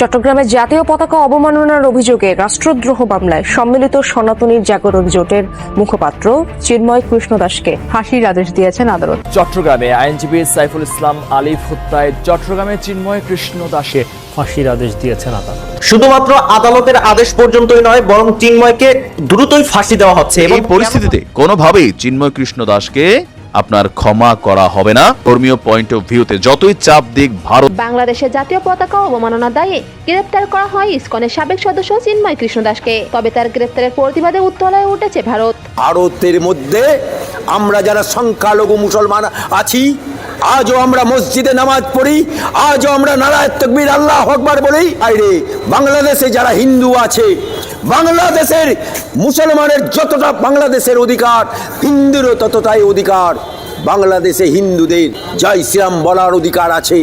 চট্টগ্রামে জাতীয় পতাকা অবমাননার অভিযোগে রাষ্ট্রদ্রোহ মামলায় সম্মিলিত সনাতনী জাগরণ জোটের মুখপাত্র চিন্ময় কৃষ্ণ দাসকে ফাঁসির আদেশ দিয়েছেন আদালত। চট্টগ্রামে আইনজীবী সাইফুল ইসলাম আলিফ হত্যায় চট্টগ্রামে চিন্ময় কৃষ্ণ দাসে ফাঁসির আদেশ দিয়েছেন আদালত। শুধুমাত্র আদালতের আদেশ পর্যন্তই নয় বরং চিন্ময়কে দ্রুতই ফাঁসি দেওয়া হচ্ছে এই পরিস্থিতিতে কোনোভাবেই চিন্ময় কৃষ্ণ দাসকে আপনার ক্ষমা করা হবে না। ধর্মীয় পয়েন্ট অফ ভিউতে যতই চাপ দিক ভারত বাংলাদেশের জাতীয় পতাকা অবমাননা দায়ে গ্রেপ্তার করা হয় ইসকনের সাবেক সদস্য চিন্ময় কৃষ্ণ দাসকে তবে তার গ্রেপ্তারের প্রতিবাদে উত্তলায় উঠেছে ভারত। ভারতের মধ্যে আমরা যারা সংখ্যালঘু মুসলমান আছি আজও আমরা মসজিদে নামাজ পড়ি আজও আমরা নারায় তকবির আল্লাহ আকবার বলি। আরে বাংলাদেশে যারা হিন্দু আছে বাংলাদেশের মুসলমানের যতটা বাংলাদেশের অধিকার হিন্দুরও ততটাই অধিকার। বাংলাদেশে হিন্দুদের জয় শ্রীরাম বলার অধিকার আছে।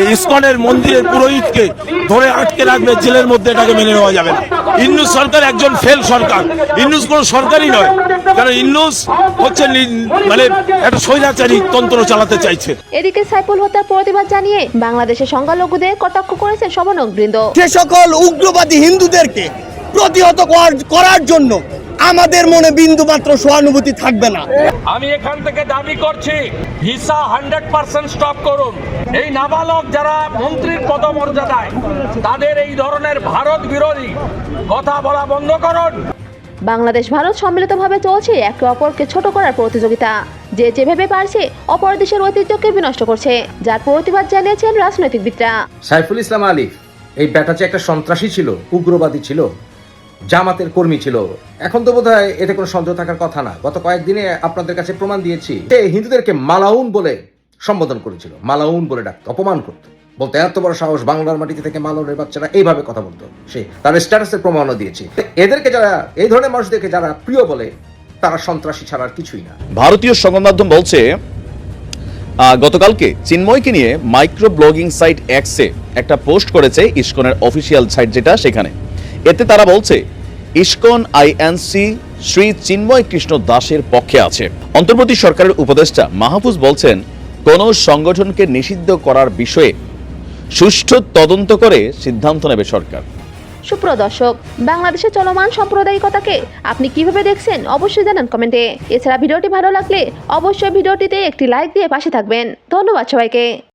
এই ইসকনের মন্দিরের পুরোহিতকে ধরে আটকে রাখবে জেলের মধ্যে এটাকে মেনে নেওয়া যাবে না। ইন্নুস সরকার একজন ফেল সরকার। ইন্নুস কোনো সরকারই নয়। কারণ ইন্নুস হচ্ছে মানে একটা স্বৈরাচারী তন্ত্র চালাতে চাইছে। এদিকে সাইফুল হত্যার প্রতিবাদ জানিয়ে বাংলাদেশের সংখ্যালঘুদের কটাক্ষ করেছেন শবনক বৃন্দ সে সকল উগ্রবাদী হিন্দুদেরকে প্রতিহত করার- জন্য আমাদের মনে বিন্দু মাত্র সহানুভূতি থাকবে না। আমি এখান থেকে দাবি করছি ভিসা হান্ড্রেড পার্সেন্ট স্টপ করুন। এই নাবালক যারা মন্ত্রীর পদমর্যাদায় তাদের এই ধরনের ভারত বিরোধী কথা বলা বন্ধ করুন। বাংলাদেশ ভারত সম্মিলিতভাবে চলছে একে অপরকে ছোট করার প্রতিযোগিতা। যে যেভাবে পারছে অপর দেশের ঐতিহ্যকে বিনষ্ট করছে যার প্রতিবাদ জানিয়েছেন রাজনৈতিকবিদরা। সাইফুল ইসলাম আলী এই ব্যাটা যে একটা সন্ত্রাসী ছিল উগ্রবাদী ছিল। জামাতের কর্মী ছিল। এখন তো বোধহয় এতে কোনো সন্দেহ থাকার কথা না। গত কয়েকদিনে আপনাদের কাছে প্রমাণ দিয়েছি সে হিন্দুদেরকে মালাউন বলে সম্বোধন করেছিল। মালাউন বলে ডাকতো, অপমান করতো। বলতে এত বড় সাহস বাংলার মাটিতে থেকে মালাউনের বাচ্চারা এইভাবে কথা বলতো। সে তার স্ট্যাটাসের প্রমাণও দিয়েছি। এদেরকে যারা, এই ধরনের মানুষদেরকে যারা প্রিয় বলে, তারা সন্ত্রাসী ছাড়া আর কিছুই না। ভারতীয় সংবাদ মাধ্যম বলছে গতকালকে চিন্ময়কে নিয়ে মাইক্রো ব্লগিং সাইট এক্সে একটা পোস্ট করেছে ইসকনের অফিসিয়াল সাইট যেটা সেখানে। এতে তারা বলছে, ইসকন আইএনসি শ্রী চিন্ময় কৃষ্ণ দাসের পক্ষে আছে। অন্তর্বর্তী সরকারের উপদেষ্টা মাহফুজ বলছেন, কোন সংগঠনকে নিষিদ্ধ করার বিষয়ে সুষ্ঠু তদন্ত করে সিদ্ধান্ত নেবে সরকার। সুপ্রদর্শক বাংলাদেশের চলমান সাম্প্রদায়িকতাকে আপনি কীভাবে দেখছেন অবশ্যই জানান কমেন্টে। এছাড়া ভিডিওটি ভালো লাগলে অবশ্যই ভিডিওটিতে একটি লাইক দিয়ে পাশে থাকবেন। ধন্যবাদ সবাইকে।